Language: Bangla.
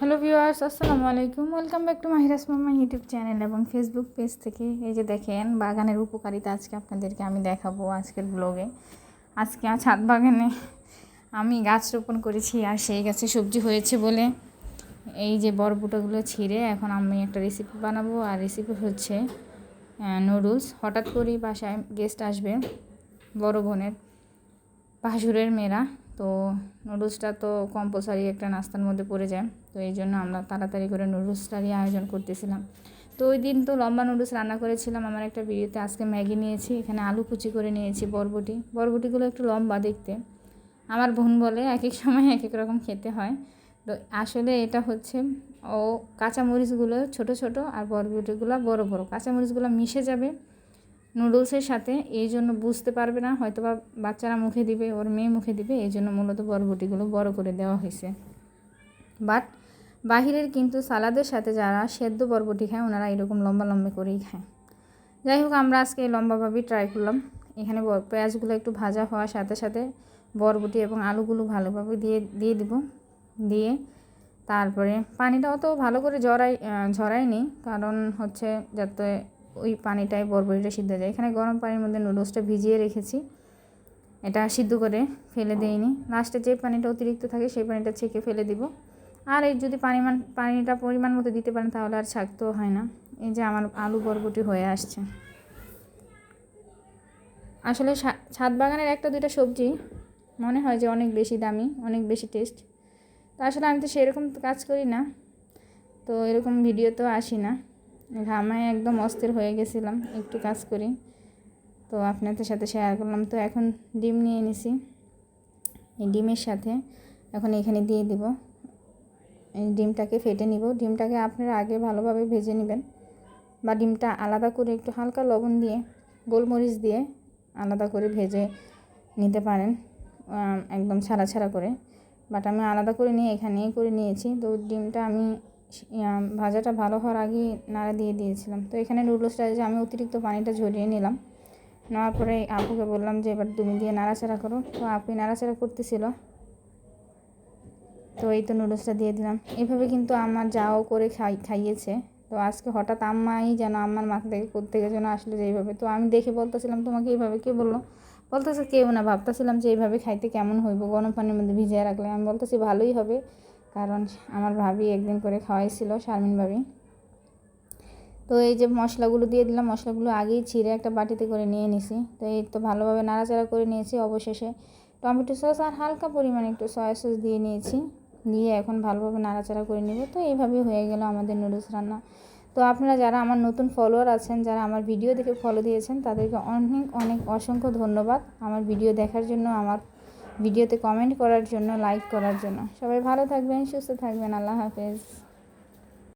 হ্যালো ভিউয়ার্স, আসসালামু আলাইকুম। ওয়েলকাম ব্যাক টু মাহিরাস মামা ইউটিউব চ্যানেল এবং ফেসবুক পেজ থেকে। এই যে দেখেন, বাগানের উপকারিতা আজকে আপনাদেরকে আমি দেখাবো আজকের ব্লগে। আজকে ছাদ বাগানে আমি গাছ রোপণ করেছি আর সেই গাছে সবজি হয়েছে বলে এই যে বরবুটাগুলো ছিঁড়ে এখন আমি একটা রেসিপি বানাবো। আর রেসিপি হচ্ছে নুডলস হঠাৎ করেই বাসায় গেস্ট আসবে বড় বোনের ভাসুরের মেয়েরা। তো নুডলসটা তো কম্পালসারি একটা নাস্তার মধ্যে পড়ে যায়। তো এই জন্য আমরা তাড়াতাড়ি করে নুডলসটারই আয়োজন করতেছিলাম। তো ওই দিন তো লম্বা নুডলস রান্না করেছিলাম। আমার একটা ভিডিওতে আজকে ম্যাগি নিয়েছি, এখানে আলু কুচি করে নিয়েছি, বরবটি। বরবটিগুলো একটু লম্বা দেখতে। আমার বোন বলে এক এক সময় এক এক রকম খেতে হয়। তো আসলে এটা হচ্ছে, ও কাঁচামরিচগুলো ছোট ছোট আর বরবটিগুলো বড় বড়। কাঁচামরিচগুলো মিশে যাবে নুডলসের সাথে, এই জন্য বুঝতে পারবে না হয়তো বা বাচ্চারা মুখে দিবে, ওর মেয়ে মুখে দিবে, এই জন্য মূলত বরবটিগুলো বড় করে দেওয়া হয়েছে। বাট বাহিরের কিন্তু সালাদের সাথে যারা সেদ্ধ বরবটি খায়, ওনারা এরকম লম্বা লম্বা করেই খায়। যাই হোক, আমরা আজকে লম্বাভাবেই ট্রাই করলাম। এখানে পেঁয়াজগুলো একটু ভাজা হওয়ার সাথে সাথে বরবটি এবং আলুগুলো ভালোভাবে দিয়ে দিয়ে দিব। দিয়ে তারপরে পানিটা অত ভালো করে জড়াই ঝরাইনি কারণ হচ্ছে যাতে ওই পানিটাই বরবটিটা সিদ্ধ যায়। এখানে গরম পানির মধ্যে নুডলসটা ভিজিয়ে রেখেছি। এটা সিদ্ধ করে ফেলে দিইনি। লাস্টে যে পানিটা অতিরিক্ত থাকে সেই পানিটা ছেঁকে ফেলে দিব। আর এই যদি পরিমাণ পানিটা পরিমাণ মতো দিতে পারেন তাহলে আর ছাকতেও হয় না। এই যে আমার আলু বরবটি হয়ে আসছে। আসলে ছাদ বাগানের একটা দুইটা সবজি মনে হয় যে অনেক বেশি দামি, অনেক বেশি টেস্ট। তো আসলে আমি তো সেরকম কাজ করি না। তো এরকম ভিডিও তো আসি না। ঘামায় একদম অস্থির হয়ে গেছিলাম, একটু কাজ করি। তো আপনাদের সাথে শেয়ার করলাম। তো এখন ডিম নিয়ে নিছি। এই ডিমের সাথে এখন এখানে দিয়ে দিব। এই ডিমটাকে ফেটে নিব। ডিমটাকে আপনারা আগে ভালোভাবে ভেজে নেবেন বা ডিমটা আলাদা করে একটু হালকা লবণ দিয়ে, গোলমরিচ দিয়ে আলাদা করে ভেজে নিতে পারেন একদম ছাড়া ছাড়া করে। বাট আমি আলাদা করে নিয়ে এখানেই করে নিয়েছি। তো ডিমটা আমি ভাজাটা ভালো হওয়ার আগে নাড়া দিয়ে দিয়েছিলাম। তো এখানে নুডলসটা যে আমি অতিরিক্ত পানিটা ঝরিয়ে নিলাম। নেওয়ার পরে আপুকে বললাম যে, এবার তুমি দিয়ে নাড়াচাড়া করো। তো আপু নাড়াচাড়া করতেছিল। তো এই তো নুডলসটা দিয়ে দিলাম। এভাবে কিন্তু আমার যাও করে খাই, খাইয়েছে। তো আজকে হঠাৎ আম্মাই যেন আমার মাথা থেকে করতে যেন আসলে যে এইভাবে। তো আমি দেখে বলতেছিলাম, তোমাকে এইভাবে কে বলল? বলতেছে, কেউ না। ভাবতেছিলাম যে, এইভাবে খাইতে কেমন হইব? গরম পানির মধ্যে ভিজিয়ে রাখলে। আমি বলতেছি, ভালোই হবে। কারণ আমার ভাবি একদিন করে খাওয়াইছিল, শারমিন ভাবি। তো এই যে মশলাগুলো দিয়ে দিলাম, মশলাগুলো আগেই ছিঁড়ে একটা বাটিতে করে নিয়ে নিছি। তো এই তো ভালোভাবে নাড়াচাড়া করে নিয়েছি অবশেষে। টমেটো সস আর হালকা পরিমাণে একটু সয়া সস দিয়ে নিয়েছি। দিয়ে এখন ভালোভাবে নাড়াচাড়া করে নিব। তো এইভাবেই হয়ে গেল আমাদের নুডলস রান্না। তো আপনারা যারা আমার নতুন ফলোয়ার আছেন, যারা আমার ভিডিও দেখে ফলো দিয়েছেন, তাদেরকে অনেক অনেক অসংখ্য ধন্যবাদ। আমার ভিডিও দেখার জন্য আমার ভিডিওতে কমেন্ট করার জন্য লাইক করার জন্য। সবাই ভালো থাকবেন সুস্থ থাকবেন। আল্লাহ হাফেজ।